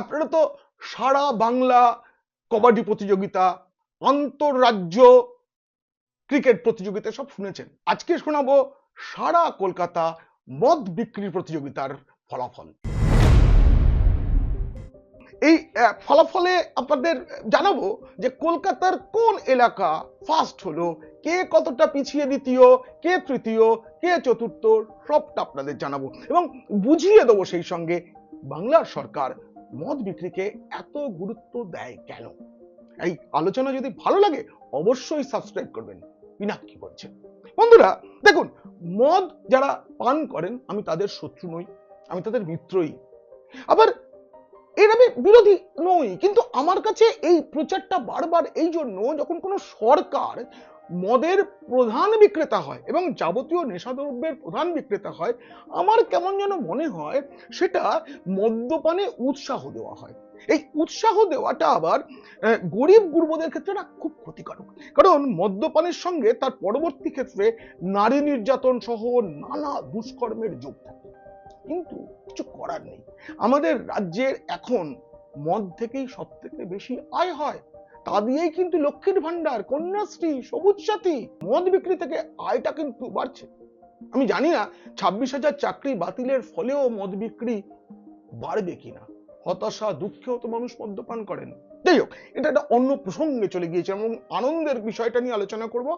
আপনারা তো সারা বাংলা কবাডি প্রতিযোগিতা, আন্তঃরাজ্য ক্রিকেট প্রতিযোগিতা সব শুনেছেন। আজকে শোনাবো সারা কলকাতা মদ বিক্রি প্রতিযোগিতার ফলাফল। এই ফলাফলে আপনাদের জানাব যে কলকাতার কোন এলাকা ফার্স্ট হলো, কে কতটা পিছিয়ে দ্বিতীয়, কে তৃতীয়, কে চতুর্থ, সবটা আপনাদের জানাব। এবং বুঝিয়ে দেবো সেই সঙ্গে বাংলার সরকার মদ বিক্রিকে এত গুরুত্ব দেয় কেন? এই আলোচনা যদি ভালো লাগে, অবশ্যই সাবস্ক্রাইব করবেন। পিনাক্ষী বলছে? বন্ধুরা, দেখুন, মদ যারা পান করেন, আমি তাদের শত্রু নই, আমি তাদের মিত্রই। আবার, এর আমি বিরোধী নই, কিন্তু আমার কাছে এই প্রচারটা বারবার এই জন্য, যখন কোনো সরকার মদের প্রধান বিক্রেতা হয় এবং যাবতীয় নেশাদ্রব্যের প্রধান বিক্রেতা হয়, আমার কেমন যেন মনে হয় সেটা মদ্যপানে উৎসাহ দেওয়া হয়। এই উৎসাহ দেওয়াটা আবার গরিব গুরবদের ক্ষেত্রে না খুব ক্ষতিকারক। কারণ মদ্যপানের সঙ্গে তার পরবর্তী ক্ষেত্রে নারী নির্যাতন সহ নানা দুষ্কর্মের যোগ থাকে। কিন্তু কিছু করার নেই। আমাদের রাজ্যের এখন মদ থেকেই সব থেকে বেশি আয় হয়। তা দিয়েই কিন্তু লক্ষ্মীর ভান্ডার কন্যাশ্রী, সবুজ সাথী, মদ বিক্রি থেকে আয়টা কিন্তু বাড়ছে। আমি জানি না ছাব্বিশ হাজার চাকরি বাতিলের ফলেও মদ বিক্রি বাড়বে কিনা। হতাশা, দুঃখেও তো মানুষ মদ্যপান করেন। যাই হোক, এটা একটা অন্য প্রসঙ্গে চলে গিয়েছে এবং আনন্দের বিষয়টা নিয়ে আলোচনা করব।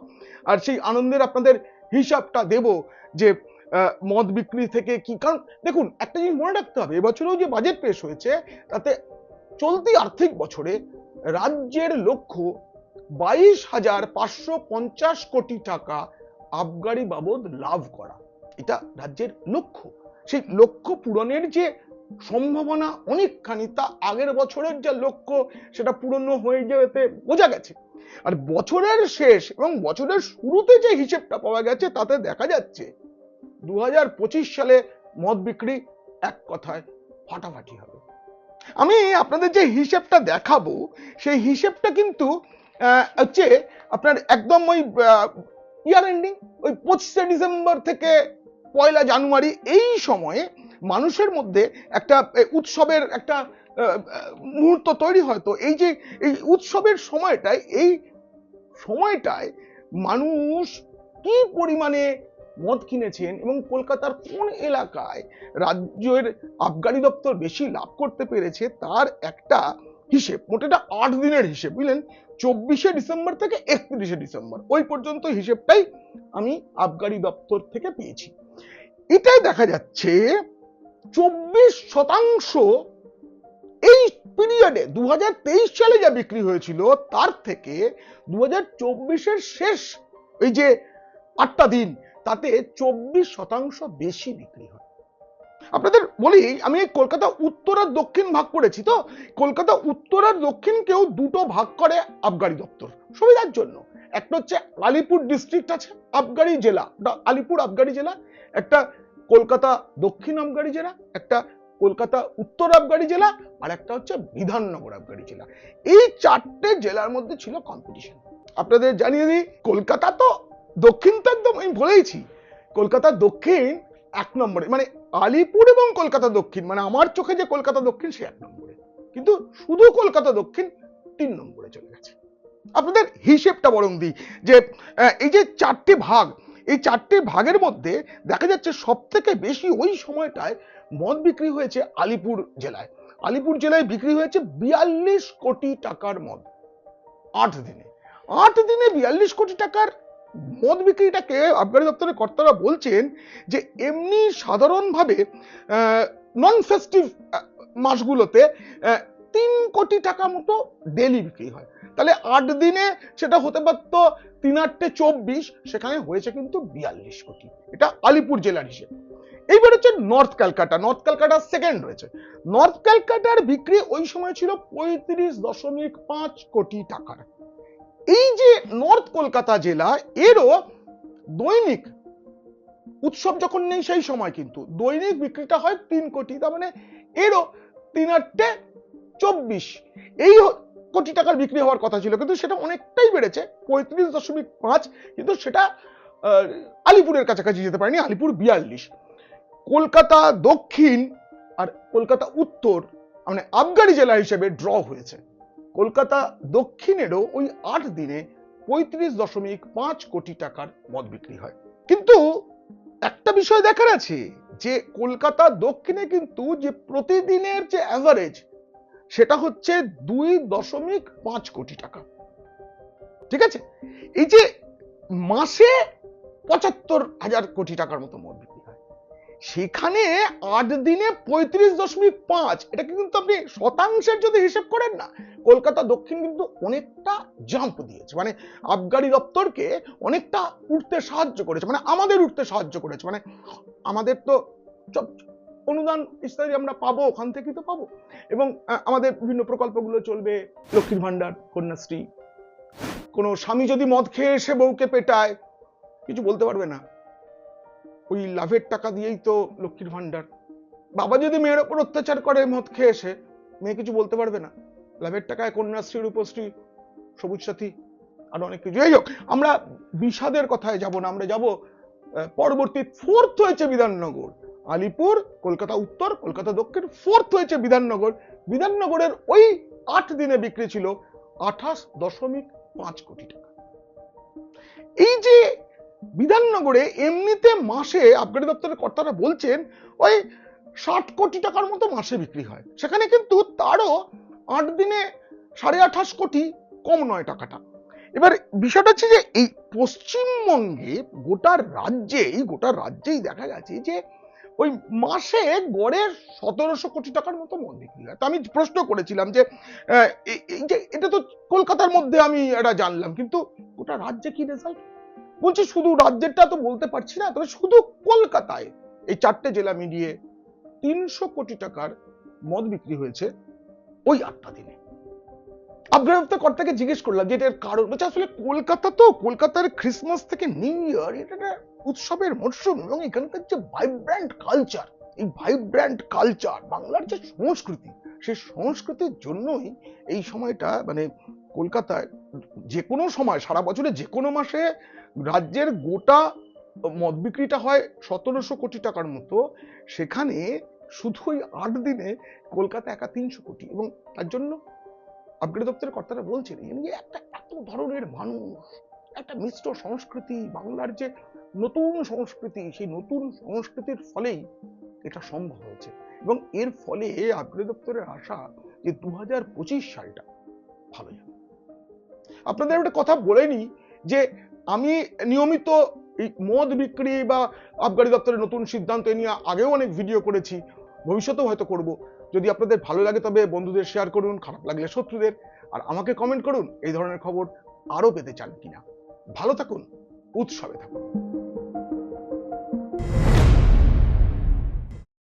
আর সেই আনন্দের আপনাদের হিসাবটা দেব যে মদ বিক্রি থেকে কি? কারণ দেখুন, একটা জিনিস মনে রাখতে হবে, এবছরেও যে বাজেট পেশ হয়েছে, তাতে চলতি আর্থিক বছরে রাজ্যের লক্ষ্য বাইশ হাজার পাঁচশো পঞ্চাশ কোটি টাকা আবগারি বাবদ লাভ করা। এটা রাজ্যের লক্ষ্য। সেই লক্ষ্য পূরণের যে সম্ভাবনা অনেকখানি, তা আগের বছরের যা লক্ষ্য, সেটা পূরণ হয়ে যেতে বোঝা গেছে। আর বছরের শেষ এবং বছরের শুরুতে যে হিসেবটা পাওয়া গেছে, তাতে দেখা যাচ্ছে দু হাজার পঁচিশ সালে মদ বিক্রি এক কথায় ফাটাফাটি হবে। আমি আপনাদের যে হিসেবটা দেখাবো, সেই হিসেবটা কিন্তু হচ্ছে আপনার একদম ওই ইয়ার এন্ডিং ওই পঁচিশে ডিসেম্বর থেকে পয়লা জানুয়ারি এই সময়ে মানুষের মধ্যে একটা উৎসবের একটা মুহূর্ত তৈরি হয়। তো এই যে, এই উৎসবের সময়টায়, এই সময়টায় মানুষ কি পরিমাণে মদ কিনেছেন এবং কলকাতার কোন এলাকায় রাজ্যের আবগারি দপ্তর বেশি লাভ করতে পেরেছে তার একটা হিসেব মোটেটা আট দিনের হিসেব, বুঝলেন? চব্বিশে ডিসেম্বর থেকে একত্রিশে ডিসেম্বর, ওই পর্যন্ত হিসেবটাই আমি আবগারি দপ্তর থেকে পেয়েছি। এটাই দেখা যাচ্ছে চব্বিশ শতাংশ এই পিরিয়ডে দু হাজার তেইশ সালে যা বিক্রি হয়েছিল, তার থেকে দু হাজার চব্বিশের শেষ, এই যে আটটা দিন তাতে চব্বিশ শতাংশ বেশি বিক্রি হয়। আপনাদের বলি, আমি কলকাতা উত্তর আর দক্ষিণ ভাগ করেছি তো? কলকাতা উত্তর আর দক্ষিণকেও দুটো ভাগ করে আবগারি দপ্তর। সুবিধার জন্য। একটা হচ্ছে আলিপুর ডিস্ট্রিক্ট আছে, আবগারি জেলা। আলিপুর আবগারি জেলা, একটা কলকাতা দক্ষিণ আবগারি জেলা, একটা কলকাতা উত্তর আবগারি জেলা, আর একটা হচ্ছে বিধাননগর আবগারি জেলা। এই চারটে জেলার মধ্যে ছিল কম্পিটিশন আপনাদের জানিয়ে দিই, কলকাতা তো দক্ষিণ তো একদম, আমি বলেইছি কলকাতা দক্ষিণ এক নম্বরে মানে আলিপুর এবং কলকাতা দক্ষিণ মানে আমার চোখে যে কলকাতা দক্ষিণ সে এক নম্বরে। কিন্তু শুধু কলকাতা দক্ষিণ তিন নম্বরে চলে গেছে। আপনাদের হিসেবটা বরং দিই যে এই যে চারটে ভাগ, এই চারটে ভাগের মধ্যে দেখা যাচ্ছে সব থেকে বেশি ওই সময়টায় মদ বিক্রি হয়েছে আলিপুর জেলায়। আলিপুর জেলায় বিক্রি হয়েছে বিয়াল্লিশ কোটি টাকার মদ। আট দিনে। আট দিনে বিয়াল্লিশ কোটি টাকার মদ বিক্রিটাকে আবগারি দপ্তরের কর্তারা বলছেন যে এমনি সাধারণভাবে নন ফেস্টিভ মাসগুলোতে তিন কোটি টাকা মতো ডেলি বিক্রি হয়। তাহলে আট দিনে সেটা হতে পারত তিন আটটে চব্বিশ, সেখানে হয়েছে কিন্তু বিয়াল্লিশ কোটি। এটা আলিপুর জেলার হিসেবে। এইবার হচ্ছে north Calcutta. North Calcutta second রয়েছে। নর্থ ক্যালকাটার বিক্রি ওই সময় ছিল পঁয়ত্রিশ দশমিক পাঁচ কোটি টাকার। এই যে নর্থ কলকাতা জেলা, এরও দৈনিক উৎসব যখন নেই সেই সময় কিন্তু দৈনিক বিক্রিটা হয় তিন কোটি, তার মানে এরও তিন আটটে চব্বিশ। এই কোটি টাকার বিক্রি হওয়ার কথা ছিল, কিন্তু সেটা অনেকটাই বেড়েছে, পঁয়ত্রিশ দশমিক পাঁচ, কিন্তু সেটা আলিপুরের কাছাকাছি যেতে পারেনি, আলিপুর বিয়াল্লিশ। কলকাতা দক্ষিণ আর কলকাতা উত্তর মানে আবগারি জেলা হিসেবে ড্র হয়েছে। কলকাতা দক্ষিণেরও ওই আট দিনে পঁয়ত্রিশ দশমিক পাঁচ কোটি টাকার মদ বিক্রি হয়। কিন্তু একটা বিষয় দেখার আছে যে কলকাতা দক্ষিণে কিন্তু যে প্রতিদিনের যে অ্যাভারেজ সেটা হচ্ছে দুই দশমিক পাঁচ কোটি টাকা। ঠিক আছে? এই যে মাসে পঁচাত্তর হাজার কোটি টাকার মতো মদ বিক্রি হয়। সেখানে আট দিনে পঁয়ত্রিশ দশমিক পাঁচ এটা কিন্তু আপনি শতাংশের যদি হিসেব করেন না, কলকাতা দক্ষিণ কিন্তু অনেকটা জাম্প দিয়েছে। মানে আবগারি দপ্তরকে অনেকটা উঠতে সাহায্য করেছে মানে আমাদের উঠতে সাহায্য করেছে। মানে আমাদের তো অনুদান ইত্যাদি আমরা পাবো, ওখান থেকেই তো পাবো। এবং আমাদের বিভিন্ন প্রকল্পগুলো চলবে, লক্ষ্মীর ভান্ডার কন্যাশ্রী। কোনো স্বামী যদি মদ খেয়ে এসে বউকে পেটায়, কিছু বলতে পারবে না। ওই লাভের টাকা দিয়েই তো লক্ষ্মীর ভান্ডার বাবা যদি মেয়ের ওপর অত্যাচার করে, মদ খেয়ে এসে, মেয়ে কিছু বলতে পারবে না। লাভের টাকায় কন্যাশ্রী, রূপশ্রী, সবুজ সাথী, আর অনেক কিছু। যাই হোক, আমরা বিষাদের কথায় যাব না। আমরা যাব পরবর্তী ফোর্থ হয়েছে বিধাননগর। আলিপুর, কলকাতা উত্তর, কলকাতা দক্ষিণ, ফোর্থ হয়েছে বিধাননগর। বিধাননগরের ওই আট দিনে বিক্রি ছিল আঠাশ দশমিক পাঁচ কোটি টাকা। এই যে বিধাননগরে এমনিতে মাসে আবগারি দপ্তরের কর্তারা বলছেন, ওই ষাট কোটি টাকার মতো মাসে বিক্রি হয়। সেখানে কিন্তু তারও আট দিনে সাড়ে আঠাশ কোটি কম নয় টাকাটা। এবার বিষয়টা হচ্ছে যে, এই পশ্চিমবঙ্গে গোটা রাজ্যেই গোটা রাজ্যেই দেখা গেছে যে, ওই মাসে গড়ে সতেরোশো কোটি টাকার মতো মদ বিক্রি হয়। তো আমি প্রশ্ন করেছিলাম যে এই এই যে, এটা তো কলকাতার মধ্যে আমি এটা জানলাম, কিন্তু গোটা রাজ্যে কি রেজাল্ট বলছি শুধু রাজ্যেরটা তো বলতে পারছি না, তবে শুধু কলকাতায় এই চারটে জেলা মিলিয়ে তিনশো কোটি টাকার মদ বিক্রি হয়েছে ওই আটটা দিনে। আবগারি কর্তাকে জিজ্ঞেস করলাম যে এটার কারণ, বলছে আসলে কলকাতা তো, কলকাতার ক্রিসমাস থেকে নিউ ইয়ার এটা উৎসবের মরশুম এবং এখানকার যে ভাইব্র্যান্ট কালচার এই ভাইব্র্যান্ট কালচার বাংলার যে সংস্কৃতি, সেই সংস্কৃতির জন্যই এই সময়টা মানে কলকাতায় যে কোনো সময়, সারা বছরে যে কোনো মাসে রাজ্যের গোটা মদ বিক্রিটা হয় সতেরোশো কোটি টাকার মতো। সেখানে শুধু ওই আট দিনে কলকাতা একা তিনশো কোটি এবং তার জন্য আবগারি দপ্তরের কর্তারা বলছেন নিয়ে একটা এত ধরনের মানুষ, একটা মিশ্র সংস্কৃতি, বাংলার যে নতুন সংস্কৃতি, সেই নতুন সংস্কৃতির ফলেই এটা সম্ভব হয়েছে। এবং এর ফলে আবগারি দপ্তরের আশা যে দু হাজার পঁচিশ সালটা ভালো যাবে আপনাদের একটা কথা বলে নিই যে আমি নিয়মিত এই মদ বিক্রি বা আবগারি দপ্তরের নতুন সিদ্ধান্ত নিয়ে আগেও অনেক ভিডিও করেছি। ভবিষ্যতেও হয়তো করব। যদি আপনাদের ভালো লাগে তবে বন্ধুদের শেয়ার করুন, খারাপ লাগলে শত্রুদের। আর আমাকে কমেন্ট করুন, এই ধরনের খবর আরও পেতে চান কিনা। ভালো থাকুন, উৎসবে থাকুন।